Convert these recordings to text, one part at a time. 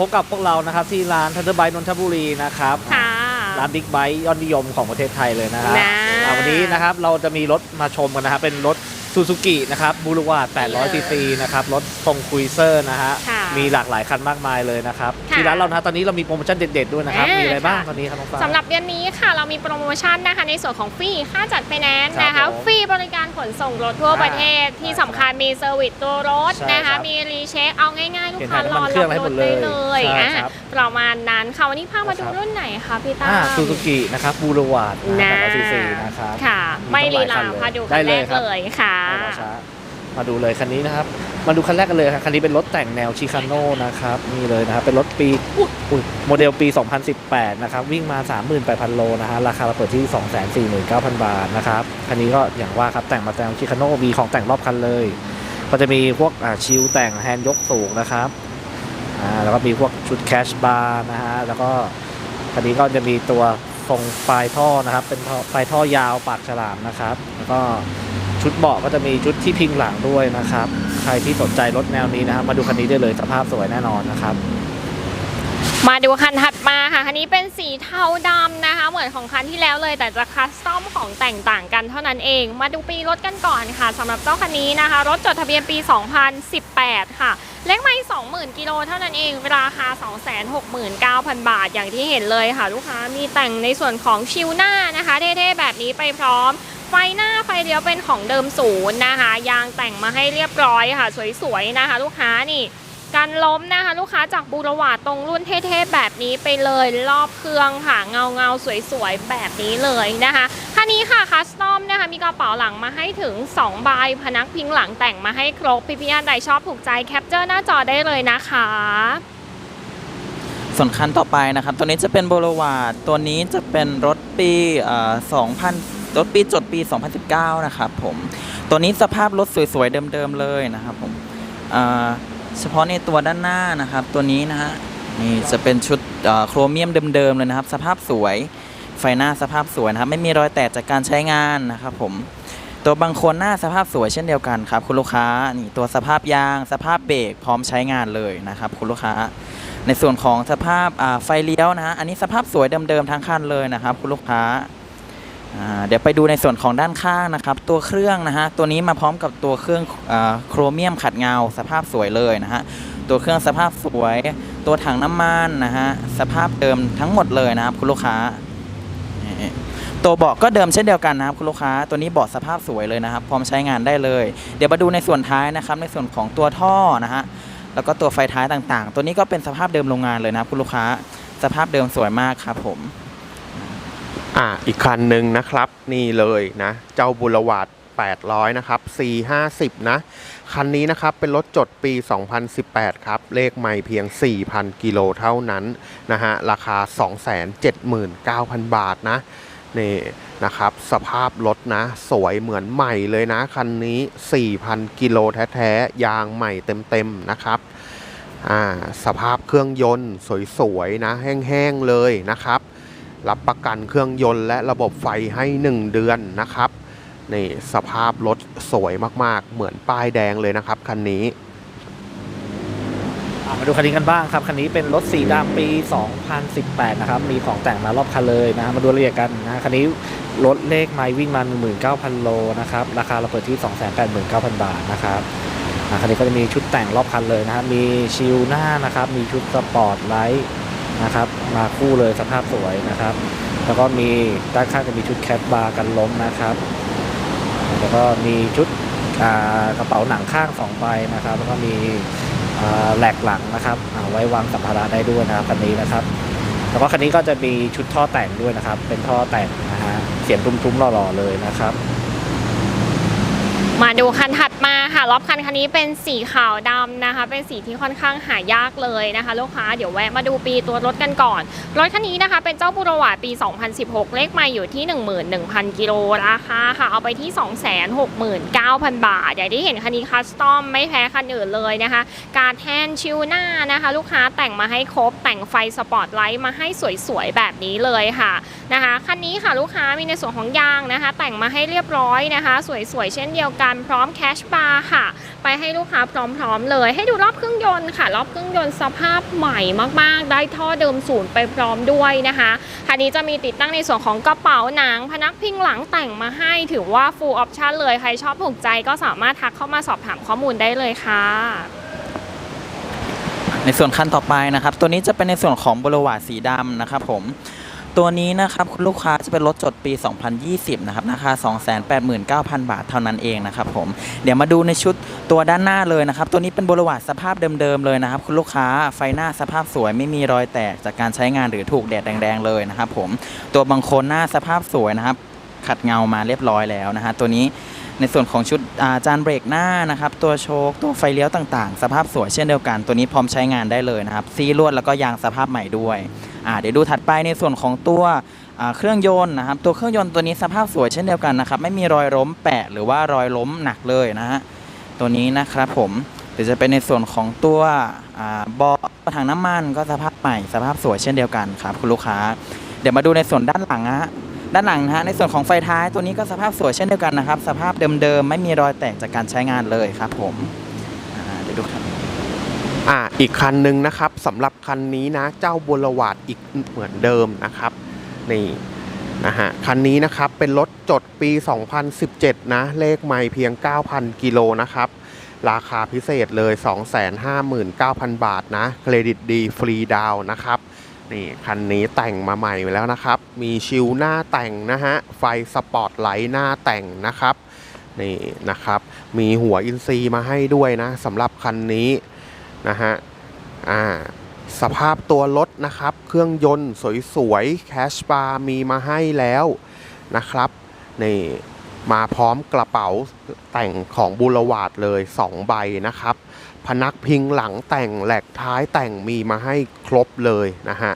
ลับมาพบกับพวกเรานะครับที่ร้านทันเดอร์ไบนนทบุรีนะครับค่ะ ร้านบิ๊กไบค์ยอดนิยมของประเทศไทยเลยนะครับนะ อ่าวันนี้นะครับเราจะมีรถมาชมกันนะครับเป็นรถซูซูกินะครับบูรวาด800ซีซีนะครับรถทรงคุยเซอร์นะฮะ ค่ะ มีหลากหลายคันมากมายเลยนะครับค่ะที่ร้านเรานะตอนนี้เรามีโปรโมชั่นเด็ดๆด้วยนะครับ อ่ามีมีอะไรบ้างค่ะ ตอนนี้ครับน้องฟ้า สำหรับเดือนนี้ค่ะเรามีโปรโมชั่นนะคะในส่วนของฟรีค่าจัดไฟแนนซ์นะครัคะบผมฟรีบริการขนส่งรถทั่วอ่าประเทศที่สำคัญมีเซอร์วิสตัวรถใช่นะครัคะ บมีรีเช็คเอาง่ายๆ ลูกเปลี่ยนค้าถ่ายรน้ำอมันเครื่รัองให้บหมรดถเลยได้เลยใช่อะครับ ประมาณนั้นค่ะวันนี้พามาดูครับรุ่นไหนคะพี่ตั้อ่ามซูซูกินะครับบูรวาดนะ800ซีซีนะครับ ค่ะมีไม่ตั้ลีงหลายคัลานเลยพาดูได้คันเลแรยกครับ เลยค่ะ ไม่รอช้า มาดูเลยคันนี้นะครับ มาดูคันแรกกันเลยครับคันนี้เป็นรถแต่งแนวชิคาโน่นะครับนี่เลยนะครับ เป็นรถปีอุ๊ยโมเดลปี 2018 นะครับ วิ่งมา 38,000 โลนะฮะราคาเราเปิดที่ 249,000 บาทนะครับคันนี้ก็อย่างว่าครับแต่งมาแต่งชิคาโน่มีของแต่งรอบคันเลย ก็จะมีพวกอ่าชิลแต่งแฮนด์ยกสูงนะครับอ่าแล้วก็มีพวกชุดแคชบาร์นะฮะแล้วก็คันนี้ก็จะมีตัวทรงปลายท่อนะครับ เป็นท่อปลายท่อยาวปากฉลามนะครับ แล้วก็ ชุดเบาะก็จะมีชุดที่พิงหลังด้วยนะครับ ใครที่สนใจรถแนวนี้นะครับ มาดูคันนี้ได้เลยสภาพสวยแน่นอนนะครับ มาดูคันถัดมาค่ะ คันนี้เป็นสีเทาดำนะคะ เหมือนของคันที่แล้วเลย แต่จะคัสตอมของแต่งต่างกันเท่านั้นเอง มาดูปีรถกันก่อนค่ะสำหรับเจ้าคันนี้นะคะ รถจดทะเบียนปี 2018 ค่ะเลขไม่20,000กิโลเท่านั้นเองราคา 269,000 บาทอย่างที่เห็นเลยค่ะ ลูกค้ามีแต่งในส่วนของชิวหน้านะคะเท่ๆแบบนี้ไปพร้อม ไฟหน้าไฟเลี้ยวเป็นของเดิมศูนย์นะคะ ยางแต่งมาให้เรียบร้อยค่ะ สวยๆนะคะ ลูกค้านี่การล้มนะคะ ลูกค้าจากบูรวาตรงรุ่นเท่ๆแบบนี้ไปเลยรอบเครื่องค่ะเงาเงาสวยๆ แบบนี้เลยนะคะคันนี้ค่ะคัสตอมนะคะ มีกระเป๋าหลังมาให้ถึง2ใบพนักพิงหลังแต่งมาให้ครบพี่พี่อันใดชอบถูกใจแคปเจอร์หน้าจอได้เลยนะคะส่วนคันต่อไปนะครับ ตัวนี้จะเป็นโบลวาดตัวนี้จะเป็นรถปีเอ่อ2000 รถปีจดปี 2019 นะครับผม ตัวนี้สภาพรถสวยๆ เดิมๆ เลยนะครับผมเอ่อเฉพาะในตัวด้านหน้านะครับ ตัวนี้นะฮะนี่จะเป็นชุดโครเมียมเดิมๆ เลยนะครับ สภาพสวยไฟหน้าสภาพสวยนะครับ ไม่มีรอยแตกจากการใช้งานนะครับผมตัวบางคนหน้าสภาพสวยเช่นเดียวกันครับ คุณลูกค้านี่ตัวสภาพยาง สภาพเบรกพร้อมใช้งานเลยนะครับคุณลูกค้า ในส่วนของสภาพไฟเลี้ยวนะฮะอันนี้สภาพสวยเดิมๆทั้งคันเลยนะครับคุณลูกค้า เดี๋ยวไปดูในส่วนของด้านข้างนะครับ ตัวเครื่องนะฮะตัวนี้มาพร้อมกับตัวเครื่องโครเมียมขัดเงา สภาพสวยเลยนะฮะตัวเครื่องสภาพสวย ตัวถังน้ำมันนะฮะสภาพเดิมทั้งหมดเลยนะครับคุณลูกค้า ตัวเบาะก็เดิมเช่นเดียวกันนะครับคุณลูกค้า ตัวนี้เบาะสภาพสวยเลยนะครับ พร้อมใช้งานได้เลย เดี๋ยวมาดูในส่วนท้ายนะครับ ในส่วนของตัวท่อนะฮะแล้วก็ตัวไฟท้ายต่างๆ ตัวนี้ก็เป็นสภาพเดิมโรงงานเลยนะครับคุณลูกค้า สภาพเดิมสวยมากครับผม อ่าอีกคันหนึ่งนะครับ นี่เลยนะ เจ้าบุรวาด800 นะครับ450 นะ คันนี้นะครับ เป็นรถจดปี 2018 ครับ เลขไม่เพียง 4,000 กิโลเท่านั้นนะฮะ ราคา 279,000 บาทนะ นี่นะครับ สภาพรถนะ สวยเหมือนใหม่เลยนะ คันนี้ 4,000 กิโลแท้ๆ ยางใหม่เต็มๆ นะครับอ่าสภาพเครื่องยนต์สวยๆ นะ แห้งๆ เลยนะครับ รับประกันเครื่องยนต์และระบบไฟให้ 1 เดือนนะครับนี่สภาพรถสวยมากๆ เหมือนป้ายแดงเลยนะครับคันนี้มาดูคันนี้กันบ้างครับ คันนี้เป็นรถสีดำปี 2018 นะครับ มีของแต่งมารอบคันเลยนะ มาดูรายละเอียดกันนะคันนี้รถเลขไมล์วิ่งมา 19,000 โลนะครับ ราคาเราเปิดที่ 289,000 บาทนะครับคันนี้ก็จะมีชุดแต่งรอบคันเลยนะครับมีชิลหน้านะครับ มีชุดสปอร์ตไลท์ นะครับ มาคู่เลยสภาพสวยนะครับ แล้วก็มีด้านข้างจะมีชุดแคปบาร์กันล้มนะครับ แล้วก็มีชุดกระเป๋าหนังข้างสองใบนะครับ แล้วก็มีแหลกหลังนะครับอ่าไว้วางสัมภาระได้ด้วยนะครับคันนี้นะครับ แล้วก็คันนี้ก็จะมีชุดท่อแต่งด้วยนะครับ เป็นท่อแต่งนะฮะเสียงทุ้มๆหล่อๆเลยนะครับ มาดูคันถัดมาค่ะรอบคันคันนี้เป็นสีขาวดำนะคะ เป็นสีที่ค่อนข้างหายากเลยนะคะ ลูกค้าเดี๋ยวแวะมาดูปีตัวรถกันก่อน รถคันนี้นะคะ เป็นเจ้าบุรวาดปี 2016 เลขไมาอยู่ที่ 11,000 กิโลราคาค่ะ เอาไปที่ 269,000 บาท อย่างที่เห็นคันนี้คัสตอมไม่แพ้คันอื่นเลยนะคะ การแทนชิวหน้านะคะ ลูกค้าแต่งมาให้ครบแต่งไฟสปอร์ตไลท์มาให้สวยๆแบบนี้เลยค่ะนะคะคันนี้ค่ะลูกค้ามีในส่วนของยางนะคะ แต่งมาให้เรียบร้อยนะคะ สวยๆเช่นเดียวกันกันพร้อมแคชบาร์ค่ะ ไปให้ลูกค้าพร้อมๆเลย ให้ดูรอบเครื่องยนต์ค่ะ รอบเครื่องยนต์สภาพใหม่มากๆ ได้ท่อเดิมศูนย์ไปพร้อมด้วยนะคะคันนี้จะมีติดตั้งในส่วนของกระเป๋าหนัง พนักพิงหลังแต่งมาให้ถือว่า full option เลย ใครชอบถูกใจก็สามารถทักเข้ามาสอบถามข้อมูลได้เลยค่ะในส่วนคันต่อไปนะครับ ตัวนี้จะเป็นในส่วนของบริวารสีดำนะครับผม ตัวนี้นะครับคุณลูกค้าจะเป็นรถจดปี 2020 นะครับราคา 289,000 บาทเท่านั้นเองนะครับผมเดี๋ยวมาดูในชุดตัวด้านหน้าเลยนะครับ ตัวนี้เป็นบริวารสภาพเดิมๆเลยนะครับ คุณลูกค้าไฟหน้าสภาพสวยไม่มีรอยแตกจากการใช้งานหรือถูกแดดแดงๆเลยนะครับผมตัวบางโคนหน้าสภาพสวยนะครับ ขัดเงามาเรียบร้อยแล้วนะฮะตัวนี้ในส่วนของชุดาจานเบรกหน้านะครับ ตัวโชคตัวไฟเลี้ยวต่างๆ สภาพสวยเช่นเดียวกัน ตัวนี้พร้อมใช้งานได้เลยนะครับซีลวดแล้วก็ยางสภาพใหม่ด้วย อ่าเดี๋ยวดูถัดไปในส่วนของตัวเครื่องยนต์นะครับตัวเครื่องยนต์ตัวนี้สภาพสวยเช่นเดียวกันนะครับไม่มีรอยล้มแปะหรือว่ารอยล้มหนักเลยนะฮะตัวนี้นะครับผมเดี๋ยวจะเป็นในส่วนของตัวเบาะถังน้ำมันก็สภาพใหม่สภาพสวยเช่นเดียวกันครับคุณลูกค้า เดี๋ยวมาดูในส่วนด้านหลังนะฮะด้านหลังนะฮะในส่วนของไฟท้ายตัวนี้ก็สภาพสวยเช่นเดียวกันนะครับ สภาพเดิมๆไม่มีรอยแตกจากการใช้งานเลยครับผมเดี๋ยวดูครับ อ่าอีกคันหนึ่งนะครับสำหรับคันนี้นะเจ้าบัววาดอีกเหมือนเดิมนะครับนี่นะฮะคันนี้นะครับเป็นรถจดปี 2017 นะ เลขไม่เพียง 9,000 กิโลนะครับ ราคาพิเศษเลย 259,000 บาทนะ เครดิตดีฟรีดาวนะครับนี่คันนี้แต่งมาใหม่แล้วนะครับ มีชิวหน้าแต่งนะฮะ ไฟสปอตไลท์หน้าแต่งนะครับนี่นะครับ มีหัวอินซีมาให้ด้วยนะสำหรับคันนี้ นะฮะอ่าสภาพตัวรถนะครับ เครื่องยนต์สวยๆแคชบาร์มีมาให้แล้วนะครับนี่มาพร้อมกระเป๋าแต่งของบูรวาดเลย 2 ใบนะครับ พนักพิงหลังแต่งแหลกท้ายแต่งมีมาให้ครบเลยนะฮะ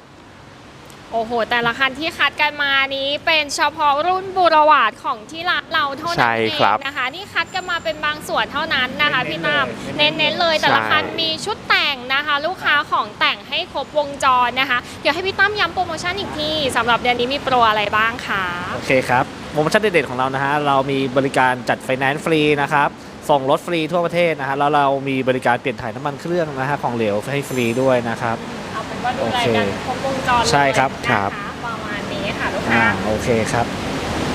โอ้โห แต่ละคันที่คัดกันมานี้เป็นเฉพาะรุ่นบุรวาดของที่ร้านเราเท่าใช่นั้นเองครับนะคะ นี่คัดกันมาเป็นบางส่วนเท่านั้นนะคะพี่ตั้มเน้นๆเลยแต่ละใช่คันมีชุดแต่งนะคะ ลูกค้าของแต่งให้ครบวงจรนะคะ เดี๋ยวให้พี่ตั้มย้ำโปรโมชั่นอีกทีสำหรับเดือนนี้มีโปรอะไรบ้างคะโอเคครับโปรโมชั่นเด็ดๆของเรานะฮะเรามีบริการจัดไฟแนนซ์ฟรีนะครับส่งรถฟรีทั่วประเทศนะฮะแล้วเรามีบริการเปลี่ยนถ่ายน้ำมันเครื่องนะฮะของเหลวให้ฟรีด้วยนะครับเอาเป็น ว่าดูแลโอเคกันครบวงจรเลยใช่ครับนะะครับ ประมาณนี้ค่ะลูกอ่าค้าโอเคครับ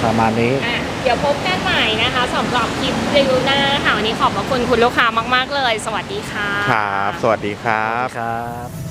ประมาณนี้ อะเดี๋ยวพบกันใหม่นะคะสำหรับคลิปรีวิวหน้าค่ะวันนี้ขอบพระคุณคุณลูกค้ามาก ๆ เลย สวัสดีค่ะ ครับ สวัสดีครับ ครับ